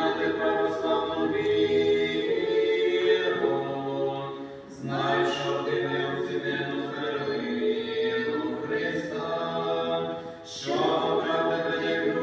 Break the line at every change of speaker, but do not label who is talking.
прийняти православну віру, знай, ти не оцінену звернину Христа, що правда тебе як